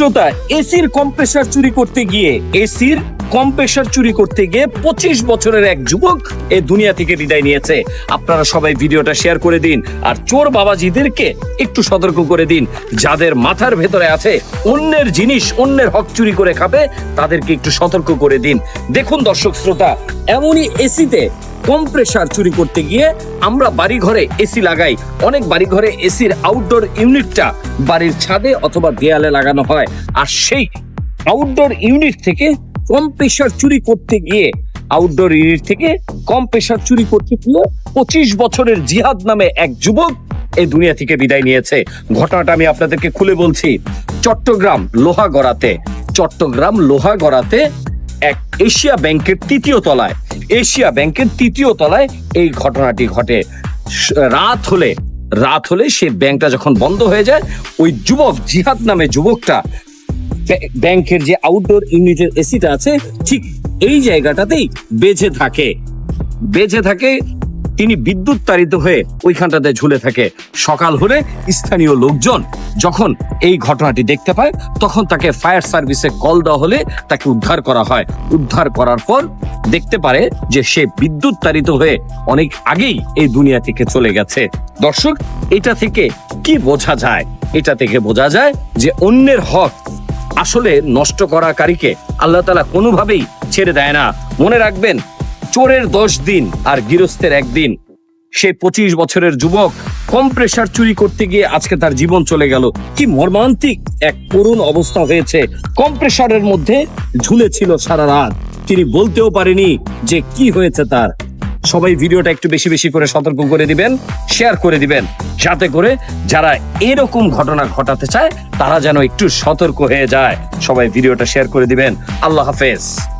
শ্রোতা এসির কম্প্রেসার চুরি করতে গিয়ে, এসির কম্প্রেসার চুরি করতে গিয়ে পঁচিশ বছরের এক যুবক এ দুনিয়া থেকে বিদায় নিয়েছে। আপনারা সবাই ভিডিওটা শেয়ার করে দিন আর চোর বাবাজিদেরকে একটু সতর্ক করে দিন। যাদের মাথার ভেতরে আছে অন্যের জিনিস, অন্যের হক চুরি করে খাবে, তাদেরকে একটু সতর্ক করে দিন। দেখুন দর্শক শ্রোতা, এমনই এসিতে কম্প্রেসার চুরি করতে গিয়ে আমরা বাড়ি ঘরে এসি লাগাই। অনেক বাড়ি ঘরে এসির আউটডোর ইউনিটটা বাড়ির ছাদে অথবা দেয়ালে লাগানো হয়। আর সেই আউটডোর ইউনিট থেকে কম কম্প্রেসার চুরি করতে গিয়ে আউটডোর ইউনিট থেকে কম কম্প্রেসার চুরি করতে গিয়ে পঁচিশ বছরের জিহাদ নামে এক যুবক এই দুনিয়া থেকে বিদায় নিয়েছে। ঘটনাটা আমি আপনাদেরকে খুলে বলছি। চট্টগ্রাম লোহাগড়াতে চট্টগ্রাম লোহাগড়াতে এক এশিয়া ব্যাংকের তৃতীয় তলায়। এশিয়া ব্যাংকের তৃতীয় তলায় এই ঘটনাটি ঘটে। রাত হলে রাত হলে সে ব্যাংকটা যখন বন্ধ হয়ে যায়, ওই যুবক জিহাদ নামে যুবকটা ব্যাংকের যে আউটডোর ইউনিটের এসিটা আছে, ঠিক এই জায়গাটাতেই বেঁচে থাকে। বেঁচে থাকে তিনি বিদ্যুৎ তাড়িত হয়ে ওইখানটাতে ঝুলে থাকে। সকাল হলে স্থানীয় লোকজন যখন এই ঘটনাটি দেখতে পায়, তখন তাকে ফায়ার সার্ভিসে কল দেওয়া হলে তাকে উদ্ধার করা হয়। উদ্ধার করার পর দেখতে পারে যে সে বিদ্যুৎ তাড়িত হয়ে অনেক আগেই এই দুনিয়া থেকে চলে গেছে। দর্শক, এটা থেকে কি বোঝা যায়? এটা থেকে বোঝা যায় যে অন্যের হক আসলে নষ্ট করাকারীকে আল্লাহ তালা কোনোভাবেই ছেড়ে দেয় না। মনে রাখবেন চোরের দশ দিন আর গৃহস্থের একদিন। সে পঁচিশ বছরের যুবক, কম প্রেশার চুরি করতে গিয়ে আজকে তার জীবন চলে গেল। কি মর্মান্তিক এক করুণ অবস্থা হয়েছে। কম প্রেশারের মধ্যে ঝুলেছিল সারা রাত। তিনি বলতেও পারেনি যে কি হয়েছে তার। সবাই ভিডিওটা একটু বেশি বেশি করে সতর্ক করে দিবেন শেয়ার করে দিবেন। যাতে করে যারা এরকম ঘটনা ঘটাতে চায়, তারা যেন একটু সতর্ক হয়ে যায়। সবাই ভিডিওটা শেয়ার করে দিবেন। আল্লাহ হাফেজ।